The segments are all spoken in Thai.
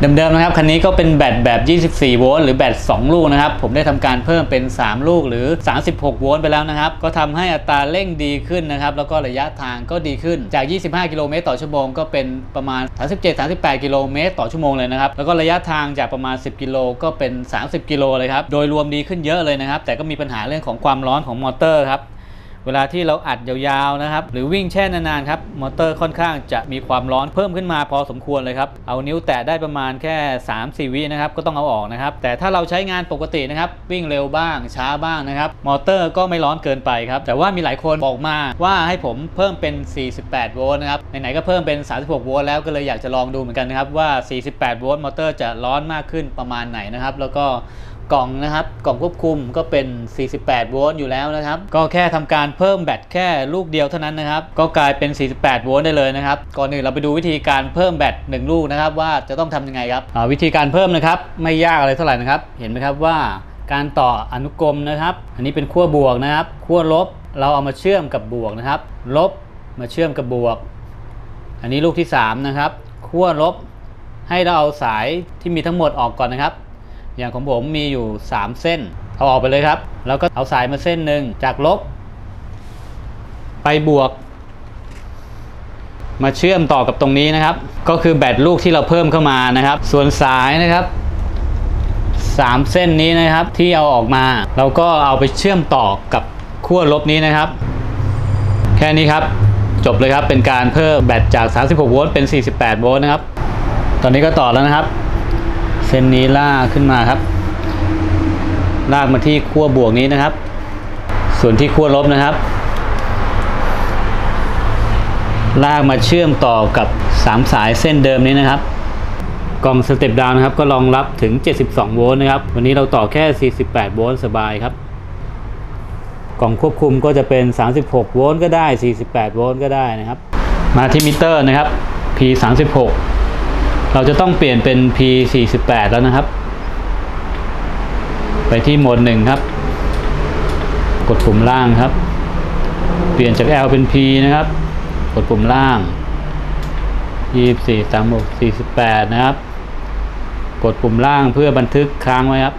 เดิมๆนะครับคันนี้ก็เป็นแบตแบบ 24 โวลต์หรือแบต 2 ลูกนะครับ ผมได้ทำการเพิ่มเป็น 3 ลูกหรือ 36 โวลต์ไปแล้วนะครับ ก็ทำให้อัตราเร่งดีขึ้นนะครับ แล้วก็ระยะทางก็ดีขึ้นจาก 25 กิโลเมตรต่อชั่วโมงก็เป็นประมาณ 37-38 กิโลเมตรต่อชั่วโมงเลยนะครับ แล้วก็ระยะทางจากประมาณ 10 กิโลก็เป็น 30 กิโลเลยครับ โดยรวมดีขึ้นเยอะเลยนะครับ แต่ก็มีปัญหาเรื่องของความร้อนของมอเตอร์ครับ เวลาที่เราอัดยาวๆนะครับหรือวิ่งแช่นานๆครับมอเตอร์ค่อนข้างจะมีความร้อนเพิ่มขึ้นมาพอสมควรเลยครับเอานิ้วแตะได้ประมาณแค่ 3-4 วินะครับก็ต้องเอาออกนะครับแต่ถ้าเราใช้งานปกตินะครับวิ่งเร็วบ้างช้าบ้างนะครับมอเตอร์ก็ไม่ร้อนเกินไปครับแต่ว่ามีหลายคนบอกมาว่าให้ผมเพิ่มเป็น 48 โวลต์นะครับไหนๆก็เพิ่มเป็น 36 โวลต์แล้วก็เลยอยากจะลองดูเหมือนกันนะครับว่า 48 โวลต์มอเตอร์จะร้อนมากขึ้นประมาณไหนนะครับแล้วก็ กล่องนะครับกล่องควบคุมก็เป็น 48 โวลต์อยู่แล้วนะครับ ก็แค่ทำการเพิ่มแบตแค่ลูกเดียวเท่านั้นนะครับ ก็กลายเป็น 48 โวลต์ได้เลยนะครับ ก่อนอื่นเราไปดูวิธีการเพิ่มแบต1ลูกนะครับ ว่าจะต้องทำยังไงครับวิธีการเพิ่มนะครับ ไม่ยากอะไรเท่าไหร่นะครับ เห็นไหมครับว่าการต่ออนุกรมนะครับ อันนี้เป็นขั้วบวกนะครับขั้วลบเราเอามาเชื่อมกับบวกนะครับ ลบมาเชื่อมกับบวก อันนี้ลูกที่3นะครับขั้วลบให้เราเอาสายที่มีทั้งหมดออกก่อนนะครับ อย่างของผมมีอยู่ 3 เส้น เอาออกไปเลยครับ แล้วก็เอาสายมาเส้นหนึ่งจากลบ ไปบวก มาเชื่อมต่อกับตรงนี้นะครับ ก็คือแบตลูกที่เราเพิ่มเข้ามานะครับ ส่วนสายนะครับสามเส้นนี้นะครับที่เอาออกมา เราก็เอาไปเชื่อมต่อกับขั้วลบนี้นะครับ แค่นี้ครับ จบเลยครับเป็นการเพิ่มแบตจาก 36 โวลต์เป็น 48 โวลต์นะครับ ตอนนี้ก็ต่อแล้วนะครับ เส้นนี้ลากขึ้นมาครับ ลากมาที่ขั้วบวกนี้นะครับ ส่วนที่ขั้วลบนะครับ ลากมาเชื่อมต่อกับ 3 สายเส้นเดิมนี้นะครับ กล่องสเต็ปดาวนะครับ ก็รองรับถึง 72 โวลต์นะครับ วันนี้เราต่อแค่ 48 โวลต์สบายครับ กล่องควบคุมก็จะเป็น 36 โวลต์ก็ได้ 48 โวลต์ก็ได้นะครับ มาที่มิเตอร์นะครับ P 36 เราจะต้องเปลี่ยนเป็น P 48 แล้วนะครับ ไปที่โหมดหนึ่งครับ กดปุ่มล่างครับ เปลี่ยนจาก L เป็น P นะครับ กดปุ่มล่าง 24 36 48 นะครับ กดปุ่มล่างเพื่อบันทึกค้างไว้ครับ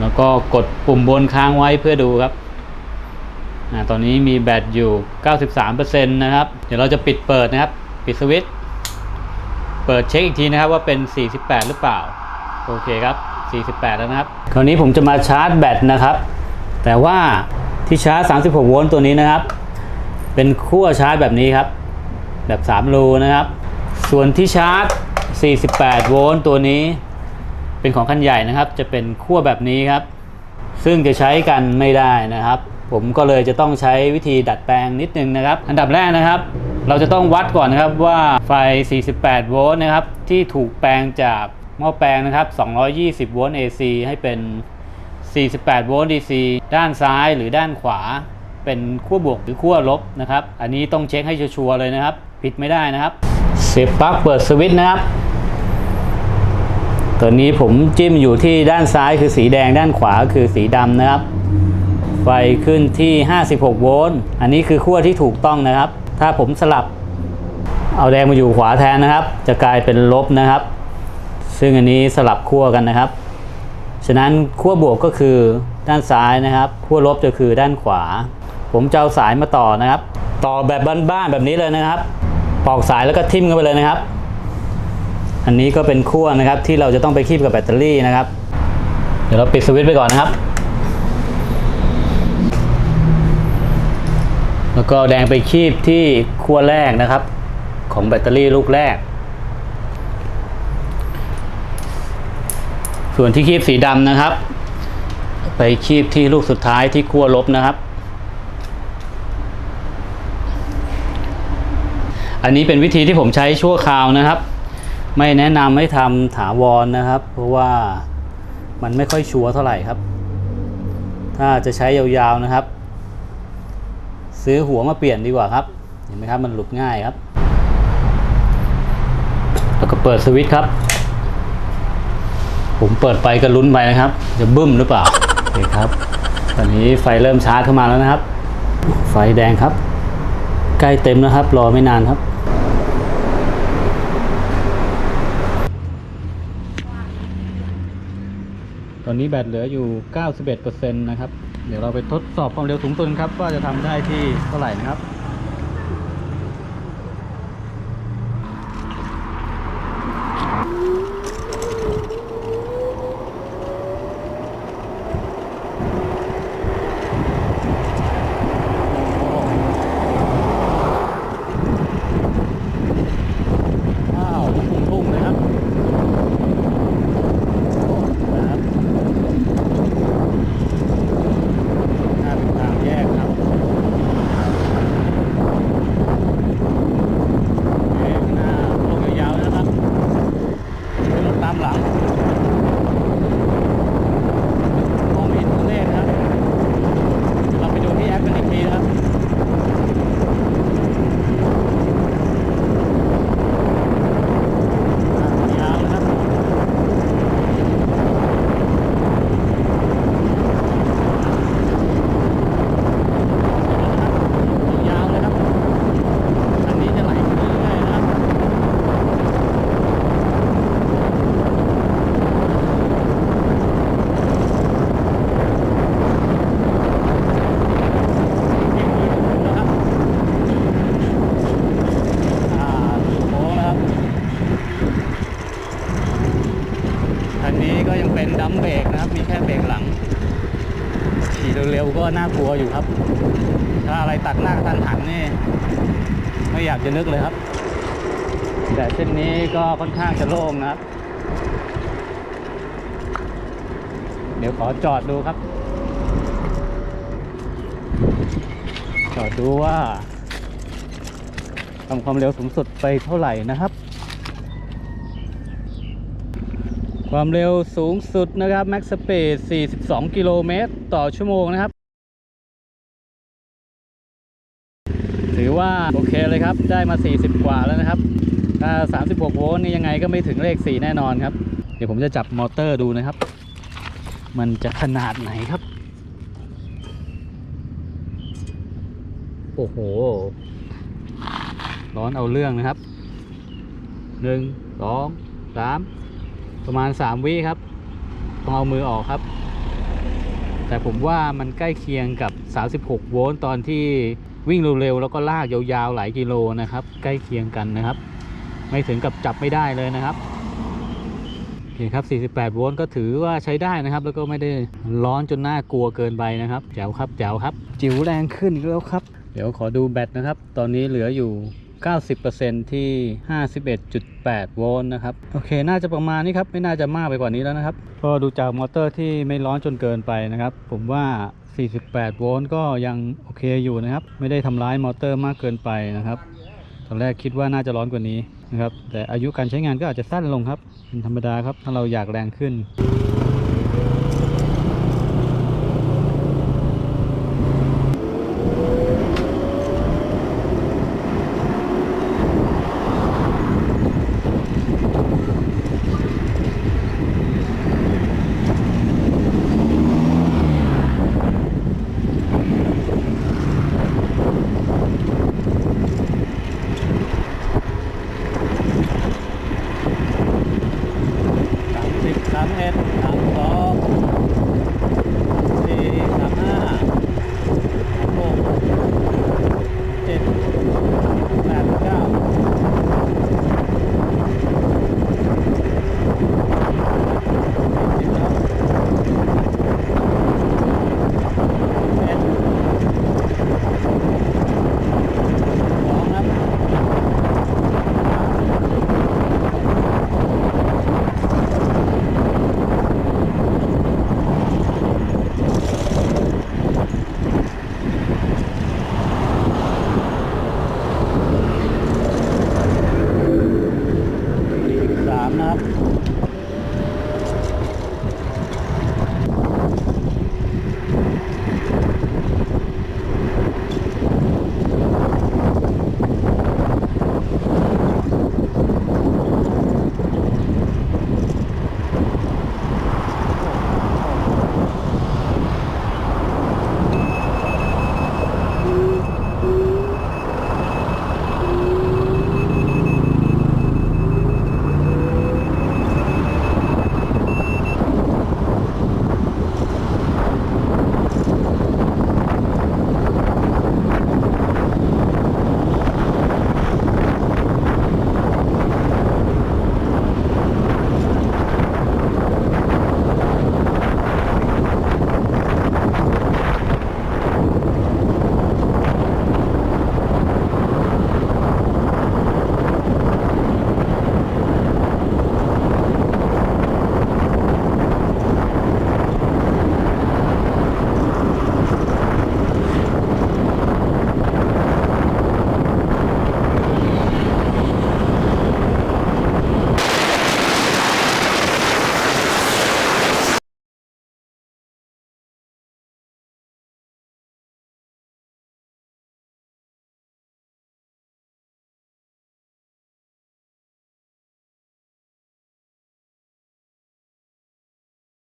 แล้วก็กดปุ่มบนค้างไว้เพื่อดูครับอตอนนี้มีแบตอยู่ 93%นะครับ เดี๋ยวเราจะปิดเปิดนะครับ ปิดสวิตช์ เปิดเช็คอีกทีนะครับว่าเป็น 48 หรือเปล่า โอเคครับ 48 แล้วนะครับ คราวนี้ผมจะมาชาร์จแบตนะครับ แต่ว่าที่ชาร์จ 36 โวลต์ตัวนี้นะครับ เป็นขั้วชาร์จแบบนี้ครับ แบบ 3 รูนะครับ ส่วนที่ชาร์จ 48 โวลต์ตัวนี้ เป็นของคันใหญ่นะครับ จะเป็นขั้วแบบนี้ครับ ซึ่งจะใช้กันไม่ได้นะครับ ผมก็เลยจะต้องใช้วิธีดัดแปลงนิดนึงนะครับ อันดับแรกนะครับ เราจะต้องวัดก่อนนะครับว่าไฟ 48 โวลต์นะครับที่ถูกแปลงจากหม้อแปลงนะครับ 220 โวลต์ AC ให้เป็น 48 โวลต์ DC ด้านซ้ายหรือด้านขวา เป็นขั้วบวกหรือขั้วลบนะครับ อันนี้ต้องเช็คให้ชัวร์เลยนะครับ ผิดไม่ได้นะครับ เสียบปลั๊กเปิดสวิตช์นะครับ ตัวนี้ผมจิ้มอยู่ที่ด้านซ้ายคือสีแดงด้านขวาคือสีดำนะครับ ไฟขึ้นที่ 56 โวลต์ อันนี้คือขั้วที่ถูกต้องนะครับ ถ้าผมสลับเอาแดงมาอยู่ขวาแทนนะครับ จะกลายเป็นลบนะครับ ซึ่งอันนี้สลับขั้วกันนะครับ ฉะนั้นขั้วบวกก็คือด้านซ้ายนะครับขั้วลบจะคือด้านขวา ผมจะเอาสายมาต่อนะครับ ต่อแบบบ้านๆแบบนี้เลยนะครับ ปอกสายแล้วก็ทิ่มกันไปเลยนะครับ อันนี้ก็เป็นขั้วนะครับที่เราจะต้องไปคีบกับแบตเตอรี่นะครับ เดี๋ยวเราปิดสวิตช์ไปก่อนนะครับ แล้วก็แดงไปคีบที่ขั้วแรกนะครับ ของแบตเตอรี่ลูกแรก ส่วนที่คีบสีดำนะครับ ไปคีบที่ลูกสุดท้ายที่ขั้วลบนะครับ อันนี้เป็นวิธีที่ผมใช้ชั่วคราวนะครับ ไม่แนะนำให้ทำถาวรนะครับ เพราะว่ามันไม่ค่อยชัวร์เท่าไหร่ครับ ถ้าจะใช้ยาวๆนะครับ ซื้อหัวมาเปลี่ยนดีกว่าครับ เห็นไหมครับมันหลุดง่ายครับ แล้วก็เปิดสวิตช์ครับ ผมเปิดไปก็ลุ้นไปนะครับ จะบึ้มหรือเปล่าเห็นครับ ตอนนี้ไฟเริ่มชาร์จเข้ามาแล้วนะครับ ไฟแดงครับ ใกล้เต็มแล้วครับ รอไม่นานครับตอนนี้แบตเหลืออยู่ 91%นะครับ เดี๋ยวเราไปทดสอบความเร็วสูงสุดครับ ว่าจะทำได้ที่เท่าไหร่นะครับ ว้าวพุ่งๆเลยครับนะครับหน้าเป็นทางแยกครับเอ๊ะหน้าลงยาวๆนะครับเป็นรถตามหลังมองไม่เห็นตัวเลขนะครับเดี๋ยวเราไปดูที่แอปกันอีกทีนะครับ ยาวนะครับยาวเลยครับ อันนี้จะไหลไปเรื่อยๆนะครับ เก่งดีถึงแล้วครับอ่าโค้งแล้วครับ ทางนี้ก็ยังเป็นดัมเบรกนะครับ มีแค่เบรกหลัง ขี่เร็วๆก็น่ากลัวอยู่ครับ ถ้าอะไรตัดหน้ากระทันหันนี่ไม่อยากจะนึกเลยครับ แต่เส้นนี้ก็ค่อนข้างจะโล่งนะครับ เดี๋ยวขอจอดดูครับ จอดดูว่าทำความเร็วสูงสุดไปเท่าไหร่นะครับ ความเร็วสูงสุดนะครับ Max Speed 42 กิโลเมตรต่อชั่วโมงนะครับ ถือว่าโอเคเลยครับ ได้มา 40 กว่าแล้วนะครับ ถ้า 36 โวลต์นี่ยังไงก็ไม่ถึงเลข 4 แน่นอนครับ เดี๋ยวผมจะจับมอเตอร์ดูนะครับ มันจะขนาดไหนครับ โอ้โห ร้อนเอาเรื่องนะครับหนึ่งสองสาม ประมาณ 3 วิครับต้องเอามือออกครับ แต่ผมว่ามันใกล้เคียงกับ 36 โวลต์ตอนที่วิ่งเร็วๆแล้วก็ลากยาวๆหลายกิโลนะครับ ใกล้เคียงกันนะครับ ไม่ถึงกับจับไม่ได้เลยนะครับโอเคครับ 48 โวลต์ก็ถือว่าใช้ได้นะครับ แล้วก็ไม่ได้ร้อนจนน่ากลัวเกินไปนะครับแจ๋วครับแจ๋วครับ จิ๋วแรงขึ้นแล้วครับ เดี๋ยวขอดูแบตนะครับ ตอนนี้เหลืออยู่ 90%ที่ 51.8 โวลต์นะครับ โอเค น่าจะประมาณนี้ครับ ไม่น่าจะมากไปกว่านี้แล้วนะครับ ก็ดูจากมอเตอร์ที่ไม่ร้อนจนเกินไปนะครับ ผมว่า 48 โวลต์ก็ยังโอเคอยู่นะครับ ไม่ได้ทำร้ายมอเตอร์มากเกินไปนะครับ ตอนแรกคิดว่าน่าจะร้อนกว่านี้นะครับ แต่อายุการใช้งานก็อาจจะสั้นลงครับ เป็นธรรมดาครับ ถ้าเราอยากแรงขึ้น